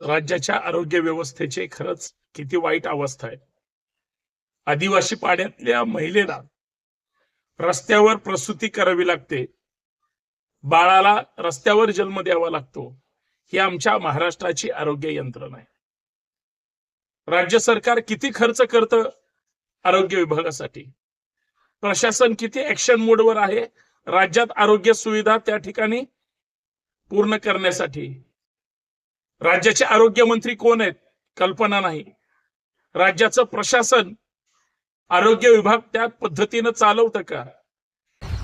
राज्याच्या आरोग्य व्यवस्थेचे खरंच किती वाईट अवस्था आहे. आदिवासी पाड्यातल्या महिलेला रस्त्यावर प्रसूती करावी लागते. बाळाला रस्त्यावर जन्म द्यावा लागतो. ही आमच्या महाराष्ट्राची आरोग्य यंत्रणा आहे. राज्य सरकार किती खर्च करतं आरोग्य विभागासाठी? प्रशासन किती ऍक्शन मोडवर आहे? राज्यात आरोग्य सुविधा त्या ठिकाणी पूर्ण करण्यासाठी. राज्याचे आरोग्य मंत्री कोण आहेत? कल्पना नाही. राज्याचं प्रशासन आरोग्य विभाग त्या पद्धतीनं चालवतं का?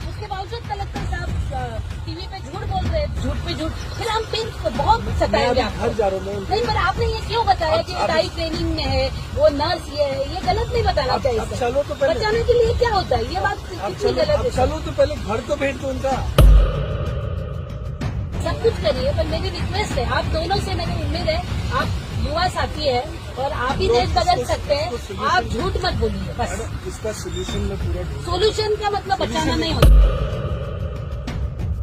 उसके बावजूद कलेक्टर साहब टीवी पे झूठ बोल रहे हैं झूठ पे झूठ। फिर हम फिर बहुत सताएंगे घर जा रहा हूँ नहीं पर आपने ये क्यों बताया कि टाई ट्रेनिंग में है वो नर्स ये है? ये गलत नहीं बताना चाहिए अब सर। चलो तो पहले- बचाने के लिए क्या होता है? ये बात कितनी गलत है? चलो तो पहले घर तो भेज दो उनका। सब कुछ करिए पर मेरी रिक्वेस्ट है। आप दोनों से मेरी उम्मीद है। आप युवा साथी है और आप ही देश बदल सकते हैं। आप झूठ मत बोलिए बस। इसका सोल्यूशन मैं पूरा ढूंढ सोल्युशन का मतलब बचाना नाही होत।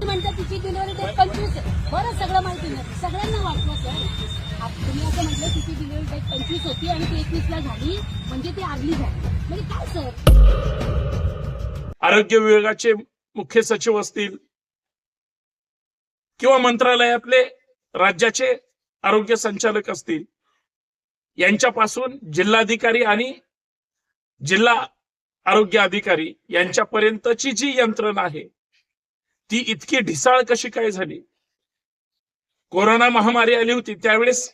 म्हणतात तिची डिलिव्हरी पंचवीस आहे बरं सगळं माहिती नाही सगळ्यांना वाटलं सर आप- तुम्ही असं म्हटलं तिची डिलिव्हरी डेट पंचवीस होती आणि ती एकवीसला झाली म्हणजे ती आगली झाली। म्हणजे काय सर? आरोग्य विभागाचे मुख्य सचिव असतील किंवा मंत्रालयातले राज्याचे आरोग्य संचालक असतील यांच्यापासून जिल्हाधिकारी आणि जिल्हा आरोग्य अधिकारी यांच्यापर्यंतची जी यंत्रणा आहे ती इतकी ढिसाळ कशी काय झाली? कोरोना महामारी आली होती त्यावेळेस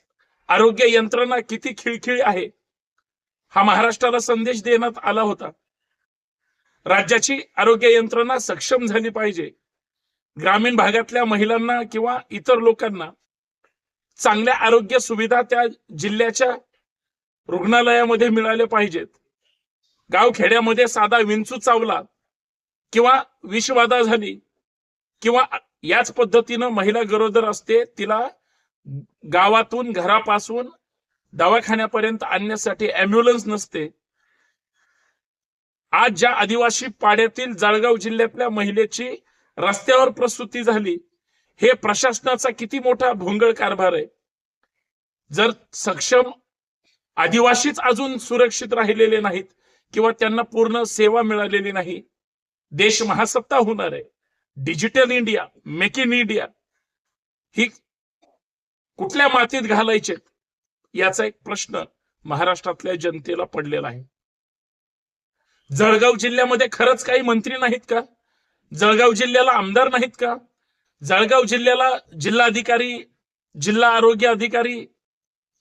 आरोग्य यंत्रणा किती खिळखिळी आहे हा महाराष्ट्राला संदेश देण्यात आला होता. राज्याची आरोग्य यंत्रणा सक्षम झाली पाहिजे ग्रामीण भागातल्या महिलांना किंवा इतर लोकांना चांगल्या आरोग्य सुविधा त्या जिल्ह्याच्या रुग्णालयामध्ये मिळाल्या पाहिजेत. गाव खेड्यामध्ये साधा विंचू चावला किंवा विषबाधा झाली किंवा याच पद्धतीनं महिला गरोदर असते तिला गावातून घरापासून दवाखान्यापर्यंत आणण्यासाठी अँब्युलन्स नसते. आज ज्या आदिवासी पाड्यातील जळगाव जिल्ह्यातल्या महिलेची रस्त्यावर प्रसूती झाली. हे प्रशासनाचा किती मोठा भोंगळ कारभार आहे. जर सक्षम आदिवासीच अजून सुरक्षित राहिलेले नाहीत किंवा त्यांना पूर्ण सेवा मिळालेली नाही देश महासत्ता होणार आहे. Digital India make in India ही कुठल्या मातीत घालायचे याचा एक प्रश्न महाराष्ट्रातल्या जनतेला पडलेला आहे. जळगाव जिल्ह्यामध्ये खरंच काही मंत्री नाहीत का? जळगाव जिल्ह्याला आमदार नाहीत का? जळगाव जिल्ह्याला जिल्हाधिकारी जिल्हा आरोग्य अधिकारी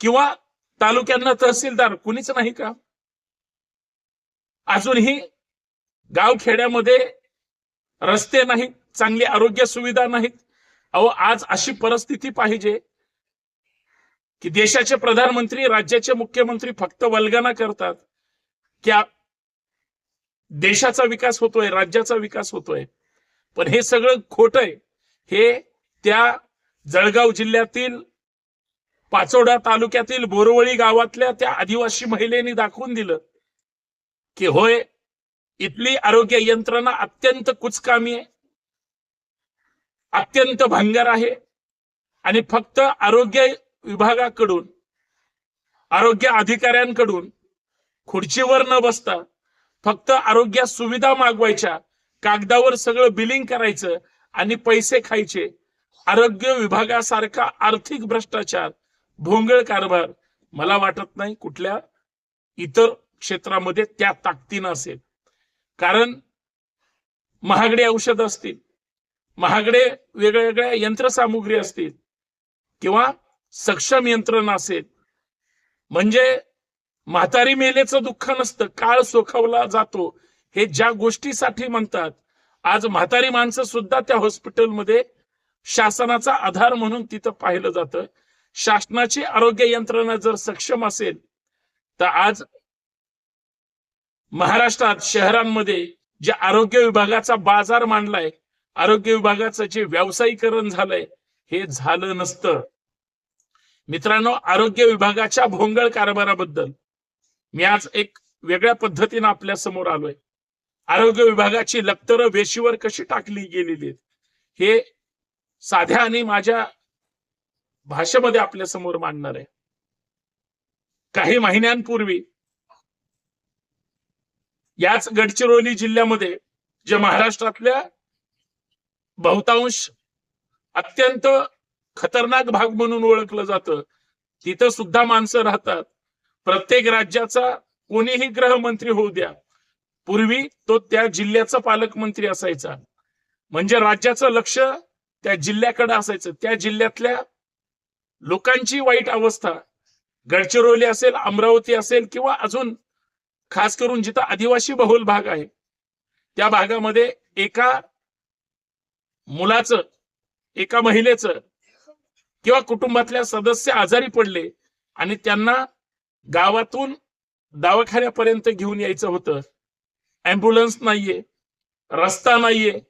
किंवा तालुक्यांना तहसीलदार कुणीच नाही का? अजूनही गावखेड्यामध्ये रस्ते नाहीत चांगली आरोग्य सुविधा नाहीत. अहो आज अशी परिस्थिती पाहिजे की देशाचे प्रधानमंत्री राज्याचे मुख्यमंत्री फक्त वल्गना करतात. की देशाचा विकास होतोय राज्याचा विकास होतोय. पण हे सगळं खोट आहे. हे त्या जळगाव जिल्ह्यातील पाचोडा तालुक्यातील बोरवळी गावातल्या त्या आदिवासी महिलेने दाखवून दिलं की होय इथली आरोग्य यंत्रणा अत्यंत कुचकामी आहे अत्यंत भंगार आहे आणि फक्त आरोग्य विभागाकडून आरोग्य अधिकाऱ्यांकडून खुर्चीवर न बसता फक्त आरोग्य सुविधा मागवायच्या कागदावर सगळं बिलिंग करायचं आणि पैसे खायचे. आरोग्य विभागासारखा आर्थिक भ्रष्टाचार भोंगळ कारभार मला वाटत नाही कुठल्या इतर क्षेत्रामध्ये त्या ताकदीनं असेल. कारण महागडे औषध असतील महागडे वेगवेगळ्या यंत्रसामुग्री असतील किंवा सक्षम यंत्रणा असेल. म्हणजे म्हातारी मेलेचं दुःख नसतं काळ सोखवला जातो. हे ज्या गोष्टीसाठी म्हणतात आज म्हातारी माणसं सुद्धा त्या हॉस्पिटलमध्ये शासनाचा आधार म्हणून तिथं पाहिलं जातं. शासनाची आरोग्य यंत्रणा जर सक्षम असेल तर आज महाराष्ट्रात शहरांमध्ये जे आरोग्य विभागाचा बाजार मांडलाय आरोग्य विभागाचं जे व्यावसायीकरण झालंय हे झालं नसतं. मित्रांनो आरोग्य विभागाच्या भोंगळ कारभाराबद्दल मी आज एक वेगळ्या पद्धतीनं आपल्यासमोर आलोय. आरोग्य विभागाची लक्तरं वेशीवर कशी टाकली गेलेली आहेत हे साध्या आणि माझ्या भाषेमध्ये आपल्यासमोर मांडणार आहे. काही महिन्यांपूर्वी याच गडचिरोली जिल्ह्यामध्ये जे महाराष्ट्रातल्या बहुतांश अत्यंत खतरनाक भाग म्हणून ओळखलं जातं तिथं सुद्धा माणसं राहतात. प्रत्येक राज्याचा कोणीही गृहमंत्री होऊ द्या. पूर्वी तो त्या जिल्ह्याचा पालकमंत्री असायचा. म्हणजे राज्याचं लक्ष त्या जिल्ह्याकडे असायचं. त्या जिल्ह्यातल्या लोकांची वाईट अवस्था गडचिरोली असेल अमरावती असेल किंवा अजून खास करून जिथं आदिवासी बहुल भाग आहे त्या भागामध्ये एका मुलाचं एका महिलेचं किंवा कुटुंबातल्या सदस्य आजारी पडले आणि त्यांना गावातून दवाखान्यापर्यंत घेऊन यायचं होतं. अँब्युलन्स नाहीये रस्ता नाहीये.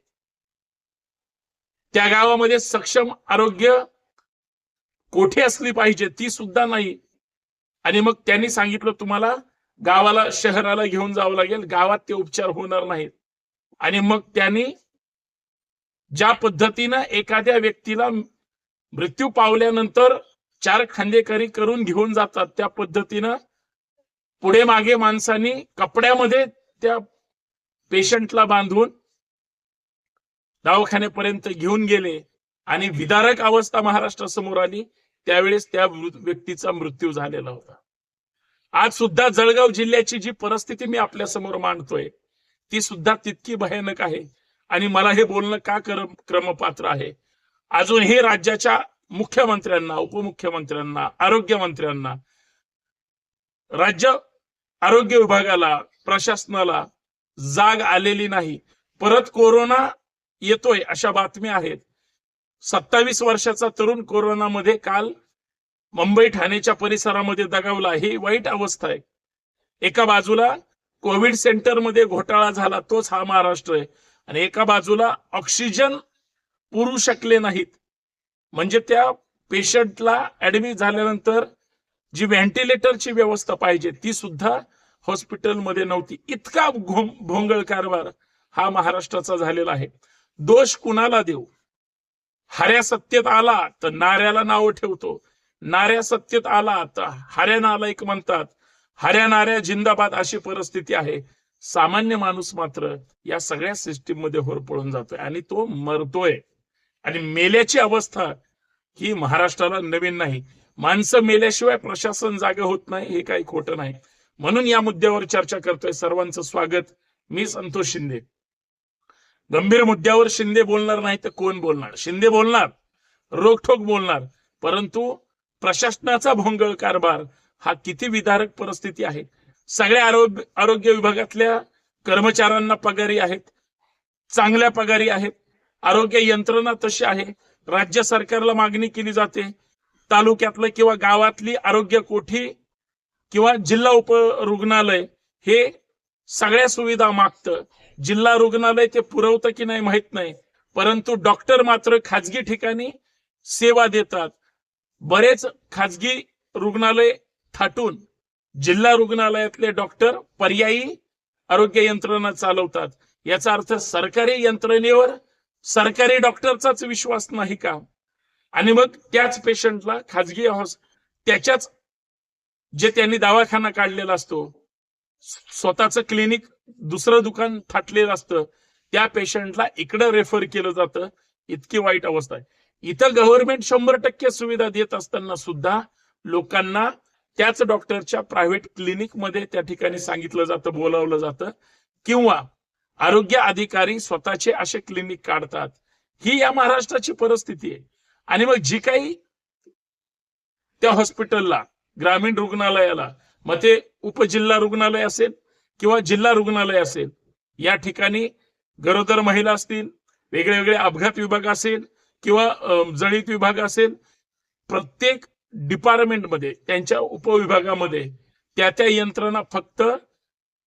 त्या गावामध्ये सक्षम आरोग्य कोठे असली पाहिजे ती सुद्धा नाही. आणि मग त्यांनी सांगितलं तुम्हाला गावाला शहराला घेऊन जावं लागेल. गावात ते उपचार होणार नाहीत. आणि मग त्यांनी ज्या पद्धतीनं एखाद्या व्यक्तीला मृत्यू पावल्यानंतर चार खांदेकरी करून घेऊन जातात. त्या पद्धतीनं पुढे मागे माणसांनी कपड्यामध्ये त्या पेशंटला बांधून दवाखान्यापर्यंत घेऊन गेले आणि विदारक अवस्था महाराष्ट्रासमोर आली. त्यावेळेस त्या व्यक्तीचा मृत्यू झालेला होता. आज सुद्धा जळगाव जिल्ह्याची जी परिस्थिती मी आपल्यासमोर मांडतोय ती सुद्धा तितकी भयानक आहे. आणि मला हे बोलणं का क्रमपात्र आहे? अजूनही राज्याच्या मुख्यमंत्र्यांना उपमुख्यमंत्र्यांना आरोग्यमंत्र्यांना राज्य आरोग्य विभागाला प्रशासनाला जाग आलेली नाही. परत कोरोना येतोय अशा बातम्या आहेत. सत्तावीस वर्षाचा तरुण कोरोनामध्ये काल मुंबई ठाणेच्या परिसरामध्ये दगावला. ही वाईट अवस्था आहे. एका बाजूला कोविड सेंटरमध्ये घोटाळा झाला तोच हा महाराष्ट्र आहे. आणि एका बाजूला ऑक्सिजन पुरू शकले नाहीत. म्हणजे त्या पेशंटला ऍडमिट झाल्यानंतर जी व्हेंटिलेटरची व्यवस्था पाहिजे ती सुद्धा हॉस्पिटलमध्ये नव्हती. इतका भोंगळ कारभार हा महाराष्ट्राचा झालेला आहे. दोष कुणाला देऊ? हऱ्या सत्तेत आला तर नाऱ्याला नाव ठेवतो. नाऱ्या सत्तेत आला तर हऱ्या नालायक म्हणतात. हऱ्या नाऱ्या जिंदाबाद अशी परिस्थिती आहे. सामान्य माणूस मात्र या सगळ्या सिस्टीममध्ये होरपळून जातोय आणि तो मरतोय. आणि मेल्याची अवस्था ही महाराष्ट्राला नवीन नाही. माणसं मेल्याशिवाय प्रशासन जागे होत नाही हे काही खोटं नाही. म्हणून या मुद्द्यावर चर्चा करतोय. सर्वांचं स्वागत. मी संतोष शिंदे. गंभीर मुद्द्यावर शिंदे बोलणार नाही तर कोण बोलणार? शिंदे बोलणार रोखोक बोलणार परंतु प्रशासनाचा भोंगळ कारभार हा किती विदारक परिस्थिती आहे. सगळ्या आरोग्य आरोग्य विभागातल्या कर्मचाऱ्यांना पगारी आहेत चांगल्या पगारी आहेत आरोग्य यंत्रणा तशी आहे. राज्य सरकारला मागणी केली जाते. तालुक्यातलं किंवा गावातली आरोग्य कोठी किंवा जिल्हा उप रुग्णालय हे सगळ्या सुविधा मागतं. जिल्हा रुग्णालय ते पुरवतं की नाही माहीत नाही. परंतु डॉक्टर मात्र खाजगी ठिकाणी सेवा देतात. बरेच खाजगी रुग्णालय थाटून जिल्हा रुग्णालयातले डॉक्टर पर्यायी आरोग्य यंत्रणा चालवतात. याचा अर्थ सरकारी यंत्रणेवर सरकारी डॉक्टरचाच विश्वास नाही का? आणि मग त्याच पेशंटला खाजगी त्याच्याच जे त्यांनी दवाखाना काढलेला असतो स्वतःचं क्लिनिक दुसरं दुकान थाटलेलं असतं त्या पेशंटला इकडं रेफर केलं जातं इतकी वाईट अवस्था आहे. इथं गव्हर्नमेंट शंभर टक्के सुविधा देत असताना सुद्धा लोकांना त्याच डॉक्टरच्या प्रायव्हेट क्लिनिकमध्ये त्या ठिकाणी सांगितलं जातं बोलावलं जातं किंवा आरोग्य अधिकारी स्वतःचे असे क्लिनिक काढतात. ही या महाराष्ट्राची परिस्थिती आहे. आणि मग जी काही त्या हॉस्पिटलला ग्रामीण रुग्णालयाला मग ते उपजिल्हा रुग्णालय असेल किंवा जिल्हा रुग्णालय असेल या ठिकाणी गरोदर महिला असतील वेगळे वेगळे अपघात विभाग असेल किंवा जळीत विभाग असेल प्रत्येक डिपार्टमेंटमध्ये त्यांच्या उपविभागामध्ये त्या त्या यंत्रणा फक्त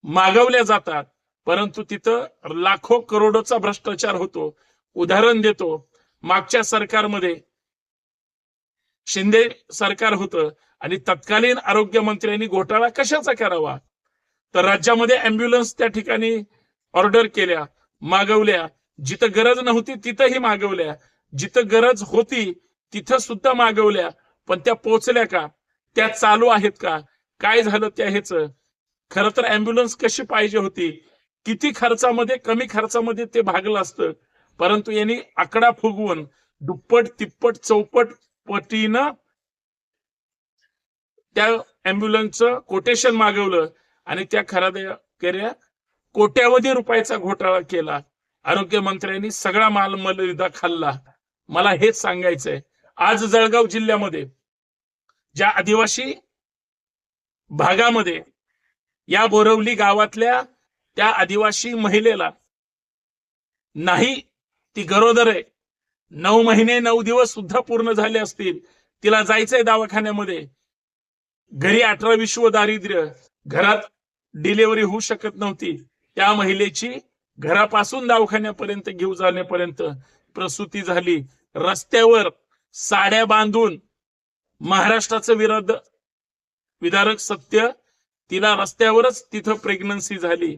मागवल्या जातात. परंतु तिथं लाखो करोडोचा भ्रष्टाचार होतो. उदाहरण देतो. मागच्या सरकारमध्ये शिंदे सरकार होतं आणि तत्कालीन आरोग्य मंत्र्यांनी घोटाळा कशाचा करावा? तर राज्यामध्ये अँब्युलन्स त्या ठिकाणी ऑर्डर केल्या मागवल्या. जिथं गरज नव्हती तिथंही मागवल्या. जिथं गरज होती तिथं सुद्धा मागवल्या. पण त्या पोचल्या का? त्या चालू आहेत का? काय झालं त्या ह्याच? खर तर अँब्युलन्स कशी पाहिजे होती? किती खर्चामध्ये कमी खर्चामध्ये ते भागलं असतं. परंतु यांनी आकडा फुगवून दुप्पट तिप्पट चौपट पटीनं त्या अँब्युलन्सचं कोटेशन मागवलं आणि त्या खऱ्या कोट्यावधी रुपयाचा घोटाळा केला. आरोग्य मंत्र्यांनी सगळा माल मलिदा खाल्ला. मला हेच सांगायचंय. आज जळगाव जिल्ह्यामध्ये ज्या आदिवासी भागामध्ये या बोरवली गावातल्या त्या आदिवासी महिलेला. नाही ती गरोदर आहे. नऊ महिने नऊ दिवस सुद्धा पूर्ण झाले असतील. तिला जायचंय दवाखान्यामध्ये. घरी अठरा विश्व दारिद्र्य. घरात डिलिव्हरी होऊ शकत नव्हती. त्या महिलेची घरापासून दवाखान्यापर्यंत घेऊ जाण्यापर्यंत प्रसूती झाली. रस्त्यावर साड्या बांधून महाराष्ट्राचं विरोध विदारक सत्य तिला रस्त्यावरच तिथं प्रेग्नन्सी झाली.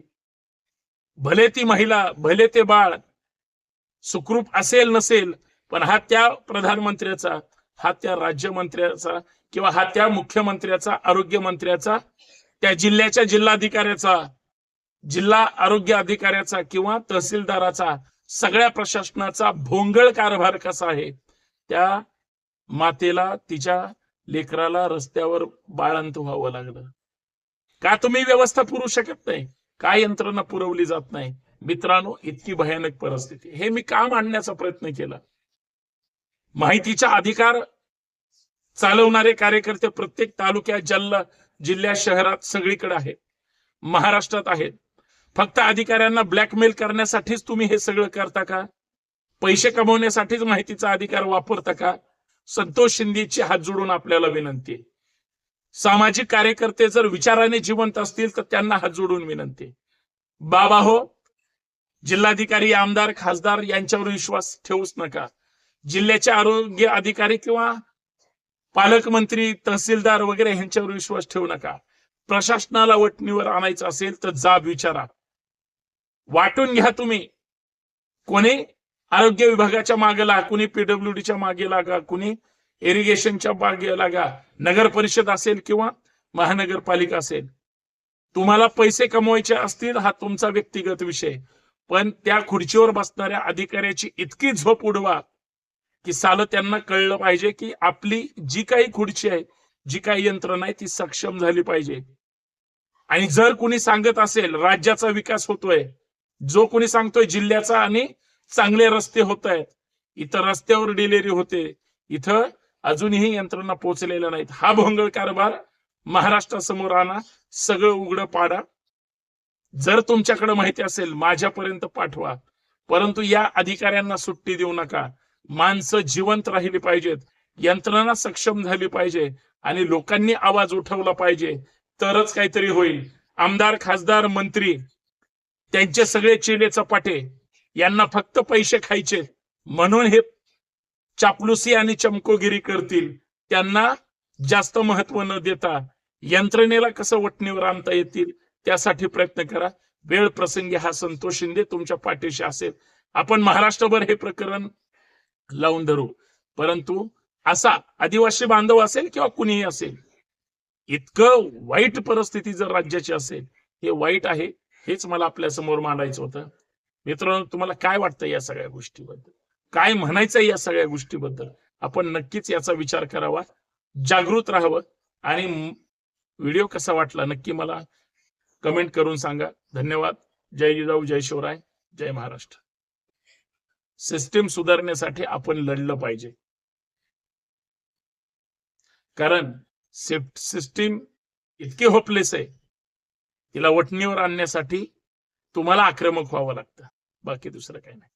भले ती महिला भले ते बाळ सुखरूप असेल नसेल पण हा त्या प्रधानमंत्र्याचा हा त्या राज्यमंत्र्याचा किंवा हा त्या मुख्यमंत्र्याचा आरोग्य मंत्र्याचा त्या जिल्ह्याच्या जिल्हाधिकाऱ्याचा जिल्हा आरोग्य अधिकाऱ्याचा किंवा तहसीलदाराचा सगळ्या प्रशासनाचा भोंगळ कारभार कसा आहे त्या मातेला तिच्या लेकराला रस्त्यावर बाळंत व्हावं लागलं. का तुम्ही व्यवस्था पुरू शकत नाही? काय यंत्रणा पुरवली जात नाही. मित्रांनो इतकी भयानक परिस्थिती. हे मी काम आणण्याचा प्रयत्न केला? माहितीचा अधिकार चालवणारे कार्यकर्ते प्रत्येक तालुक्यात जिल्हा जिल्ह्यात शहरात सगळीकडे आहेत. महाराष्ट्रात आहेत. फक्त अधिकाऱ्यांना ब्लॅकमेल करण्यासाठीच तुम्ही हे सगळं करता का? पैसे कमवण्यासाठीच माहितीचा अधिकार वापरता का? संतोष शिंदेची हात जोडून आपल्याला विनंती आहे. सामाजिक कार्यकर्ते जर विचाराने जिवंत असतील तर त्यांना हात जोडून विनंती. बाबा हो जिल्हाधिकारी आमदार खासदार यांच्यावर विश्वास ठेवूच नका. जिल्ह्याचे आरोग्य अधिकारी किंवा पालकमंत्री तहसीलदार वगैरे यांच्यावर विश्वास ठेवू नका. प्रशासनाला वटणीवर आणायचं असेल तर जाब विचारा. वाटून घ्या तुम्ही. कोणी आरोग्य विभागाच्या मागे लागा कुणी पीडब्ल्यूडीच्या मागे लागा कुणी इरिगेशनच्या बागेला लागा. नगर परिषद असेल किंवा महानगरपालिका असेल. तुम्हाला पैसे कमवायचे असतील हा तुमचा व्यक्तिगत विषय. पण त्या खुर्चीवर बसणाऱ्या अधिकाऱ्याची इतकी झोप उडवा की सालं त्यांना कळलं पाहिजे की आपली जी काही खुर्ची आहे जी काही यंत्रणा आहे ती सक्षम झाली पाहिजे. आणि जर कुणी सांगत असेल राज्याचा विकास होतोय जो कोणी सांगतोय जिल्ह्याचा आणि चांगले रस्ते होत आहेत. इथं रस्त्यावर डिलेरी होते. इथं अजूनही यंत्रणा पोहोचलेल्या नाहीत. हा भोंगळ कारभार महाराष्ट्रासमोर आणा सगळं उघडं पाडा. जर तुमच्याकडे माहिती असेल माझ्यापर्यंत पाठवा. परंतु या अधिकाऱ्यांना सुट्टी देऊ नका. माणसं जिवंत राहिली पाहिजेत. यंत्रणा सक्षम झाली पाहिजे आणि लोकांनी आवाज उठवला पाहिजे. तरच काहीतरी होईल. आमदार खासदार मंत्री त्यांचे सगळे चेले चपाटे. यांना फक्त पैसे खायचे म्हणून हे चापलुसी आणि चमकोगिरी करतील. त्यांना जास्त महत्त्व न देता यंत्रणेला कसं वटणीवर आणता येतील त्यासाठी प्रयत्न करा. वेळ प्रसंगी हा संतोष शिंदे तुमच्या पाठीशी असेल. आपण महाराष्ट्रभर हे प्रकरण लावून धरू. परंतु असा आदिवासी बांधव असेल किंवा कुणीही असेल इतकं वाईट परिस्थिती जर राज्याची असेल हे वाईट आहे हेच मला आपल्यासमोर मांडायचं होतं. मित्रांनो तुम्हाला काय वाटतं या सगळ्या गोष्टीबद्दल? काय म्हणायचं या सगळ्या गोष्टीबद्दल? आपण नक्कीच याचा विचार करावा. जागृत राहावं. आणि व्हिडिओ कसा वाटला नक्की मला कमेंट करून सांगा. धन्यवाद. जय जिजाऊ जय शिवराय जय महाराष्ट्र. सिस्टीम सुधारण्यासाठी आपण लढलं पाहिजे. कारण सिस्टीम इतकी होपलेस आहे. तिला वटणीवर आणण्यासाठी तुम्हाला आक्रमक व्हावं लागतं. बाकी दुसरं काही नाही.